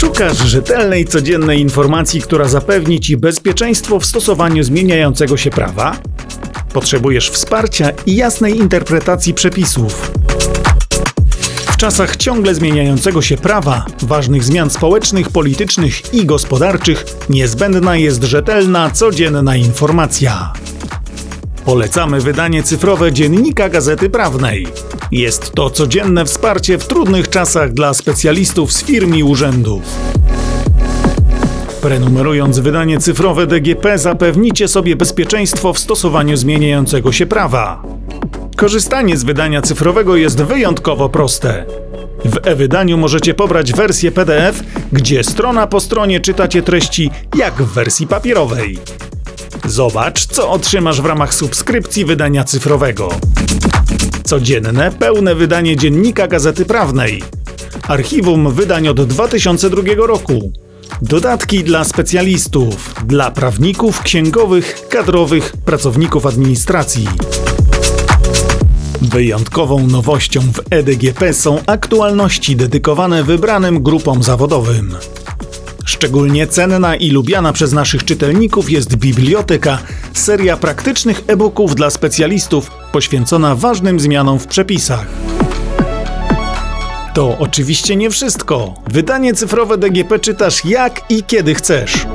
Szukasz rzetelnej, codziennej informacji, która zapewni Ci bezpieczeństwo w stosowaniu zmieniającego się prawa? Potrzebujesz wsparcia i jasnej interpretacji przepisów. W czasach ciągle zmieniającego się prawa, ważnych zmian społecznych, politycznych i gospodarczych, niezbędna jest rzetelna, codzienna informacja. Polecamy wydanie cyfrowe Dziennika Gazety Prawnej. Jest to codzienne wsparcie w trudnych czasach dla specjalistów z firm i urzędów. Prenumerując wydanie cyfrowe DGP zapewnicie sobie bezpieczeństwo w stosowaniu zmieniającego się prawa. Korzystanie z wydania cyfrowego jest wyjątkowo proste. W e-wydaniu możecie pobrać wersję PDF, gdzie strona po stronie czytacie treści jak w wersji papierowej. Zobacz, co otrzymasz w ramach subskrypcji wydania cyfrowego. Codzienne, pełne wydanie dziennika Gazety Prawnej. Archiwum wydań od 2002 roku. Dodatki dla specjalistów, dla prawników, księgowych, kadrowych, pracowników administracji. Wyjątkową nowością w EDGP są aktualności dedykowane wybranym grupom zawodowym. Szczególnie cenna i lubiana przez naszych czytelników jest biblioteka, seria praktycznych e-booków dla specjalistów poświęcona ważnym zmianom w przepisach. To oczywiście nie wszystko. Wydanie cyfrowe DGP czytasz jak i kiedy chcesz.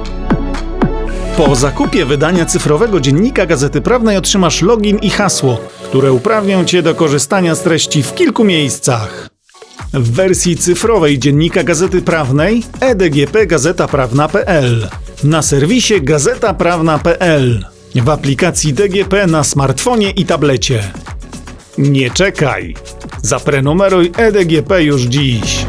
Po zakupie wydania cyfrowego dziennika Gazety Prawnej otrzymasz login i hasło, które uprawnią cię do korzystania z treści w kilku miejscach. W wersji cyfrowej dziennika Gazety Prawnej edgp gazetaprawna.pl na serwisie gazetaprawna.pl w aplikacji DGP na smartfonie i tablecie. Nie czekaj! Zaprenumeruj EDGP już dziś.